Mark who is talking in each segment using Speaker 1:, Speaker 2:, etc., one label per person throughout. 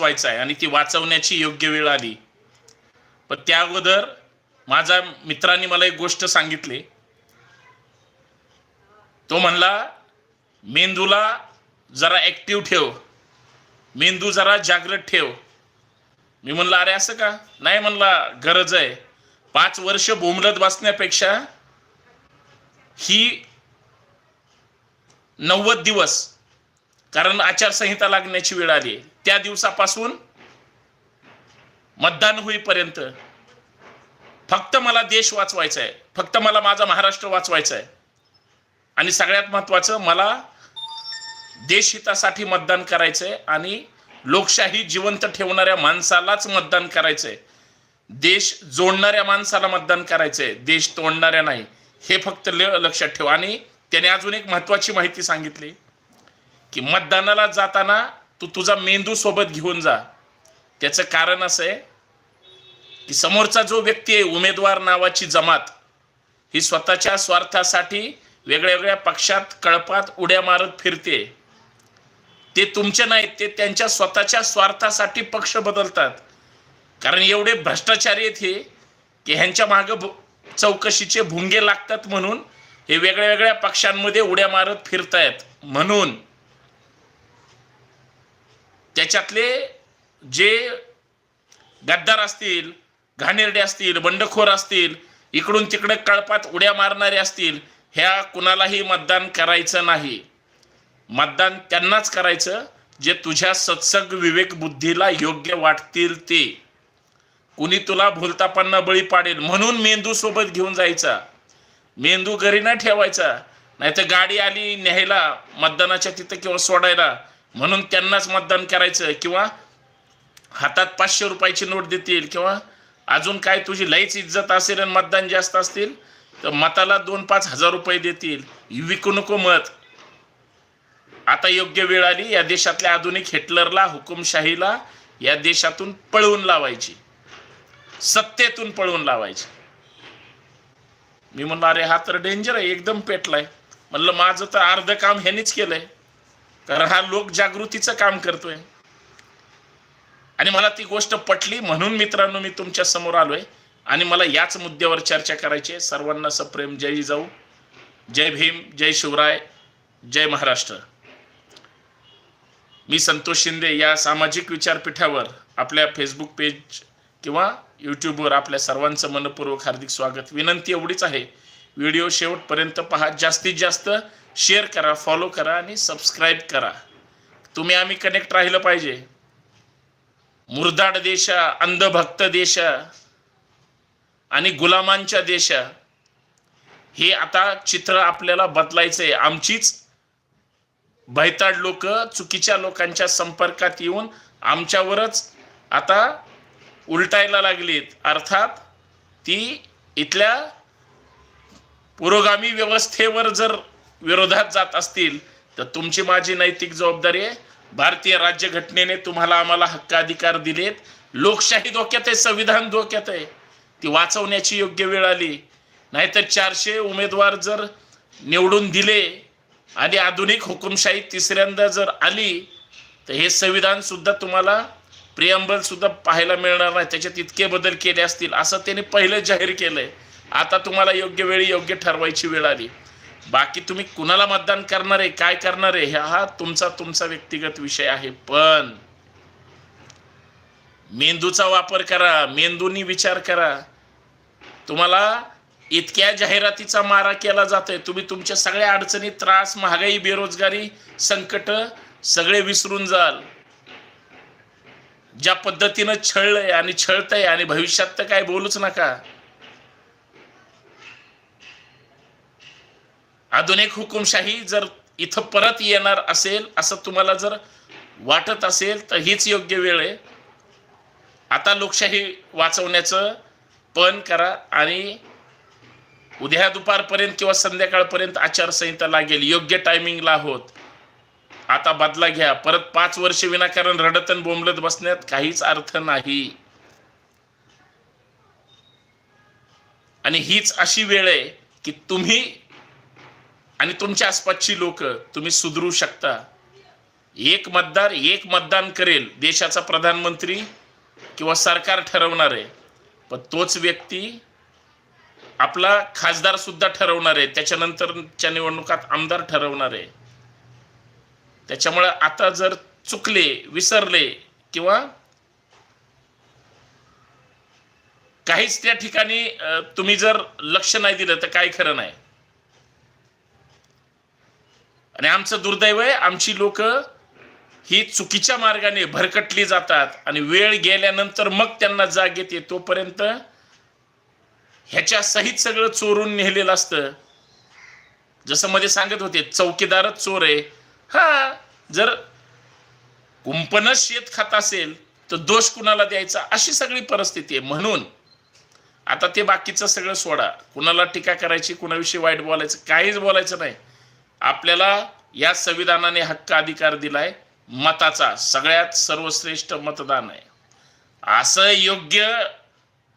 Speaker 1: वाचवायचा आहे. आणि ती वाचवण्याची योग्य वेळ आली. पण त्या अगोदर माझ्या मित्रांनी मला एक गोष्ट सांगितली. तो म्हणला मेंदूला जरा ॲक्टिव्ह ठेव. मेंदू जरा जागृत ठेव. मी म्हणलं अरे असं का? नाही म्हणला गरज आहे. पाच वर्ष बोंबलत बसण्यापेक्षा ही नव्वद दिवस कारण आचारसंहिता लागण्याची वेळ आली. त्या दिवसापासून मतदान होईपर्यंत फक्त मला देश वाचवायचा आहे फक्त मला माझा महाराष्ट्र वाचवायचा आहे आणि सगळ्यात महत्वाचं मला देशहितासाठी मतदान करायचंय आणि लोकशाही जिवंत ठेवणाऱ्या माणसालाच मतदान करायचंय. देश जोडणाऱ्या माणसाला मतदान करायचंय. देश तोडणाऱ्या नाही. हे फक्त ल- लक्षात ठेवा. आणि त्याने अजून एक महत्वाची माहिती सांगितली. की मतदानाला जाताना तू तुझा मेंदू सोबत घेऊन जा. त्याचं कारण असं आहे की समोरचा जो व्यक्ती आहे उमेदवार नावाची जमात ही स्वतःच्या स्वार्थासाठी वेगळ्या वेगळ्या पक्षात कळपात उड्या मारत फिरते. ते तुमचे नाहीत ते त्यांच्या स्वतःच्या स्वार्थासाठी पक्ष बदलतात. कारण एवढे भ्रष्टाचारी आहेत हे की ह्यांच्या मागं चौकशीचे भुंगे लागतात म्हणून हे वेगळ्या वेगळ्या पक्षांमध्ये उड्या मारत फिरतायत. म्हणून त्याच्यातले जे गद्दार असतील घाणेरडे असतील बंडखोर असतील इकडून तिकडे कळपात उड्या मारणारे असतील ह्या कुणालाही मतदान करायचं नाही. मतदान त्यांनाच करायचं जे तुझ्या सत्सग विवेक बुद्धीला योग्य वाटतील ते. कुणी तुला भूलतापांना बळी पाडेल म्हणून मेंदू सोबत घेऊन जायचा. मेंदू घरी न ठेवायचा नाहीतर गाडी आली न्यायला मतदानाच्या तिथं किंवा सोडायला. म्हणून त्यांनाच मतदान करायचं किंवा हातात पाचशे रुपयाची नोट देतील किंवा अजून काय तुझी लईच इज्जत असेल आणि मतदान जास्त असतील तर मताला दोन पाच हजार रुपये देतील. विकू नको मत. आता योग्य वेळ आली या देशातल्या आधुनिक हिटलरला हुकुमशाहीला या देशातून पळवून लावायची. सत्तेतून पळवून लावायची. मी म्हणलं अरे हा तर डेंजर आहे. एकदम पेटलाय. म्हणलं माझं तर अर्ध काम ह्यानेच केलंय. कारण हा लोक जागृतीचं काम करतोय. आणि मला ती गोष्ट पटली म्हणून मित्रांनो मी तुमच्यासमोर आलोय. आणि मला याच मुद्द्यावर चर्चा करायची आहे. सर्वांना सप्रेम. जय जाऊ जय भीम. जय शिवराय. जय महाराष्ट्र. मी संतोष शिंदे या सामाजिक विचारपीठावर आपल्या फेसबुक पेज किंवा यूट्यूबवर आपल्या सर्वांचं मनपूर्वक हार्दिक स्वागत. विनंती एवढीच आहे. व्हिडिओ शेवटपर्यंत पहा. जास्तीत जास्त शेअर करा फॉलो करा आणि सबस्क्राईब करा. तुम्ही आम्ही कनेक्ट राहिलं पाहिजे. मुरदाड देशा अंधभक्त देशा आणि गुलामांच्या देशा हे आता चित्र आपल्याला बदलायचं आहे आमचीच भैताड लोक चुकीच्या लोकांच्या संपर्कात येऊन आमच्यावरच आता उलटायला लागलीत. अर्थात ती इथल्या पुरोगामी व्यवस्थेवर जर विरोधात जात असतील तर तुमची माझी नैतिक जबाबदारी आहे. भारतीय राज्यघटनेने तुम्हाला आम्हाला हक्क अधिकार दिलेत. लोकशाही धोक्यात आहे संविधान धोक्यात आहे. ती वाचवण्याची योग्य वेळ आली. नाहीतर चारशे उमेदवार जर निवडून दिले आणि आधुनिक हुकुमशाही तिसऱ्यांदा जर आली तर हे संविधान सुद्धा तुम्हाला प्रियंबल सुद्धा पाहायला मिळणार नाही. त्याच्यात इतके बदल केले असतील असं त्याने पहिलं जाहीर केलंय. आता तुम्हाला योग्य वेळी योग्य ठरवायची वेळ आली. बाकी तुम्ही कुणाला मतदान करणार आहे काय करणार आहे हा तुमचा तुमचा व्यक्तिगत विषय आहे. पण मेंदूचा वापर करा मेंदूनी विचार करा. तुम्हाला इतक्या जाहिरातीचा मारा केला जातोय तुम्ही तुमच्या सगळ्या अडचणी त्रास महागाई बेरोजगारी संकट सगळे विसरून जाल. ज्या पद्धतीनं छळलंय आणि छळतंय आणि भविष्यात तर काय बोलूच नका. आधुनिक हुकुमशाही जर इथं परत येणार असेल असं तुम्हाला जर वाटत असेल तर हीच योग्य वेळ आहे. आता लोकशाही वाचवण्याचं पण करा आणि उद्या दुपारपर्यंत किंवा संध्याकाळपर्यंत आचारसंहिता लागेल. योग्य टायमिंगला होत आता बदला घ्या. परत पाच वर्ष विनाकारण रडतन बोंबलत बसण्यात काहीच अर्थ नाही. आणि हीच अशी वेळ आहे की तुम्ही आणि तुमच्या आसपासची लोक तुम्ही सुधरू शकता. एक मतदार एक मतदान करेल देशाचा प्रधानमंत्री किंवा सरकार ठरवणार आहे. पण तोच व्यक्ती आपला खासदार सुद्धा ठरवणार आहे. त्याच्यानंतरच्या निवडणुकात आमदार ठरवणार आहे. त्याच्यामुळे आता जर चुकले विसरले किंवा काहीच त्या ठिकाणी तुम्ही जर लक्ष नाही दिलं तर काही खरं नाही. आणि आमचं दुर्दैव आहे आमची लोक ही चुकीच्या मार्गाने भरकटली जातात आणि वेळ गेल्यानंतर मग त्यांना जाग येते. तोपर्यंत ह्याच्या सहित सगळं चोरून नेलेलं असतं. जसं मध्ये सांगत होते चौकीदारच चोर आहे. हा जर कुंपणच शेत खात असेल तर दोष कुणाला द्यायचा? अशी सगळी परिस्थिती आहे. म्हणून आता ते बाकीचं सगळं सोडा. कुणाला टीका करायची कुणाविषयी वाईट बोलायचं काहीच बोलायचं नाही. आपल्याला या संविधानाने हक्क अधिकार दिलाय मताचा सगळ्यात सर्वश्रेष्ठ मतदान आहे. असं योग्य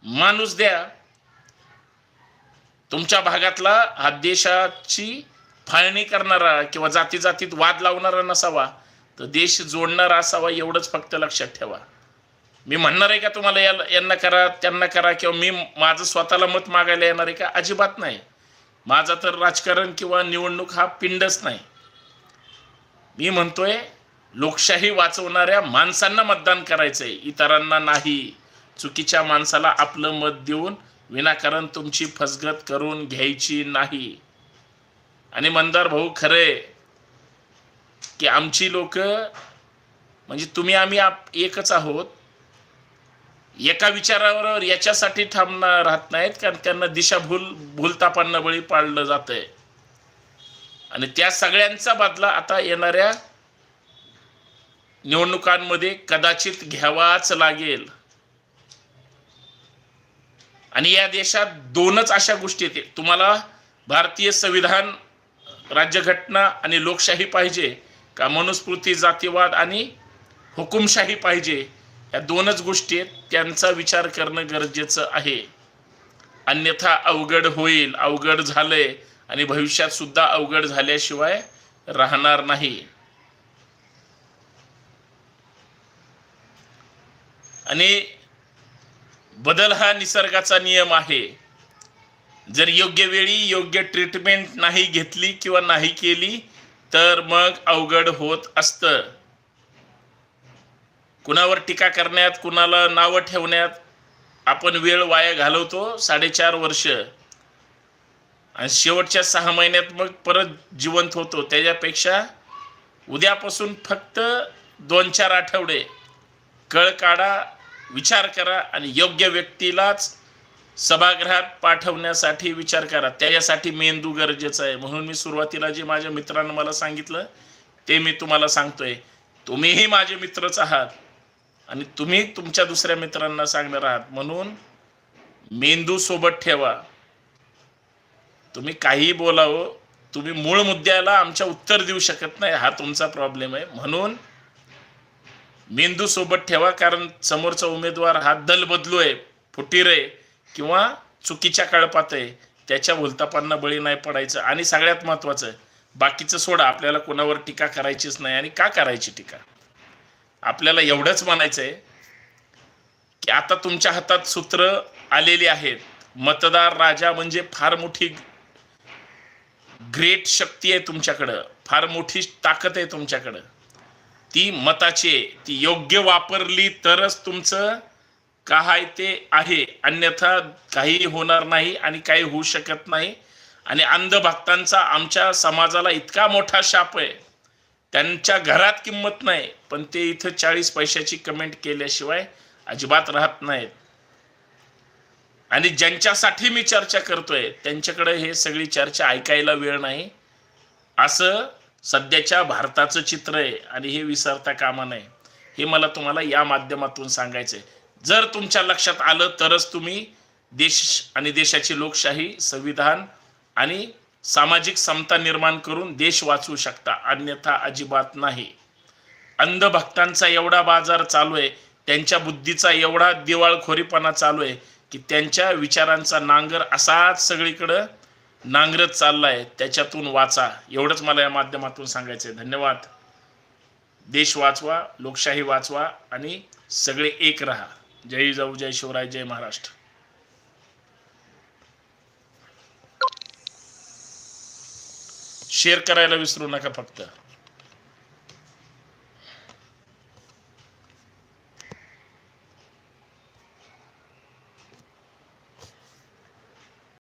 Speaker 1: माणूस द्या तुमच्या भागातला हा देशाची फाळणी करणारा किंवा जाती जातीत वाद लावणारा नसावा तर देश जोडणारा असावा एवढंच फक्त लक्षात ठेवा. मी म्हणणार आहे का तुम्हाला याला यांना करा त्यांना करा किंवा मी माझं स्वतःला मत मागायला येणार आहे का? अजिबात नाही. माझा तर राजकारण किंवा निवडणूक हा पिंडच नाही. मी म्हणतोय लोकशाही वाचवणाऱ्या माणसांना मतदान करायचंय. इतरांना नाही. चुकीच्या माणसाला आपलं मत देऊन विनाकारण तुमची फसगत करून घ्यायची नाही. आणि मंदार भाऊ खरे की आमची लोक म्हणजे तुम्ही आम्ही आप एकच आहोत. एका विचारावर याच्यासाठी थांबणार राहत नाहीत कारण त्यांना दिशाभूल भूलतापांना बळी पाडलं जातंय. आणि त्या सगळ्यांचा बदला आता येणाऱ्या निवडणुकांमध्ये कदाचित घ्यावाच लागेल. आणि या देशात दोनच अशा गोष्टी येतील. तुम्हाला भारतीय संविधान राज्यघटना आणि लोकशाही पाहिजे का मनुस्मृती जातीवाद आणि हुकुमशाही पाहिजे या दोनच गोष्टी आहेत. त्यांचा विचार करणं गरजेचं आहे. अन्यथा अवघड होईल अवघड झालंय आणि भविष्यात सुद्धा अवघड झाल्याशिवाय राहणार नाही. आणि बदल हा निसर्गाचा नियम आहे. जर योग्य वेळी योग्य ट्रीटमेंट नाही घेतली किंवा नाही केली तर मग अवघड होत असतं. कुणावर टीका करण्यात कुणाला नावं ठेवण्यात आपण वेळ वाया घालवतो साडेचार वर्ष. आणि शेवटच्या सहा महिन्यात मग परत जिवंत होतो. त्याच्यापेक्षा उद्यापासून फक्त दोन चार आठवडे. कळ काढा विचार करा आणि योग्य व्यक्तीलाच सभागृहात पाठवण्यासाठी विचार करा. त्याच्यासाठी मेंदू गरजेचा आहे. म्हणून मी सुरुवातीला जे माझ्या मित्रांनी मला सांगितलं ते मी तुम्हाला सांगतोय. तुम्हीही माझे मित्रच आहात. आणि तुम्ही तुमच्या दुसऱ्या मित्रांना सांगणार आहात म्हणून मेंदू सोबत ठेवा. तुम्ही काहीही बोलावं तुम्ही मूळ मुद्द्याला आमच्या उत्तर देऊ शकत नाही हा तुमचा प्रॉब्लेम आहे. म्हणून मेंदू सोबत ठेवा कारण समोरचा उमेदवार हा दल बदलू आहे फुटीर आहे किंवा चुकीच्या कळपात आहे त्याच्या भुलतापांना बळी नाही पडायचं. आणि सगळ्यात महत्त्वाचं बाकीचं सोडा आपल्याला कोणावर टीका करायचीच नाही. आणि का करायची टीका? आपल्याला एवढंच म्हणायचं आहे की आता तुमच्या हातात सूत्र आलेली आहेत. मतदार राजा म्हणजे फार मोठी ग्रेट शक्ती आहे तुमच्याकडं. फार मोठी ताकद आहे तुमच्याकडं. ती मताची आहे. ती योग्य वापरली तरच तुमचं काय ते आहे. अन्यथा काही होणार नाही आणि काही होऊ शकत नाही. आणि अंधभक्तांचा आमच्या समाजाला इतका मोठा शाप आहे. त्यांच्या घरात किंमत नाही पण ते इथं चाळीस पैशाची कमेंट केल्याशिवाय अजिबात राहत नाहीत. आणि ज्यांच्यासाठी मी चर्चा करतोय त्यांच्याकडे हे सगळी चर्चा ऐकायला वेळ नाही. असं सध्याच्या भारताचं चित्र आहे आणि हे विसरता कामा नये. हे मला तुम्हाला या माध्यमातून सांगायचं आहे जर तुमच्या लक्षात आलं तरच तुम्ही देश आणि देशाची लोकशाही संविधान आणि सामाजिक समता निर्माण करून देश वाचवू शकता अन्यथा अजिबात नाही. अंधभक्तांचा एवढा बाजार चालू आहे त्यांच्या बुद्धीचा एवढा दिवाळखोरीपणा चालू आहे की त्यांच्या विचारांचा नांगर असाच सगळीकडं नांगरत चाललाय. त्याच्यातून वाचा. एवढंच मला या माध्यमातून सांगायचं आहे धन्यवाद. देश वाचवा लोकशाही वाचवा आणि सगळे एक राहा. जय जाऊ जय शिवराय जय महाराष्ट्र. शेअर करायला विसरू नका फक्त.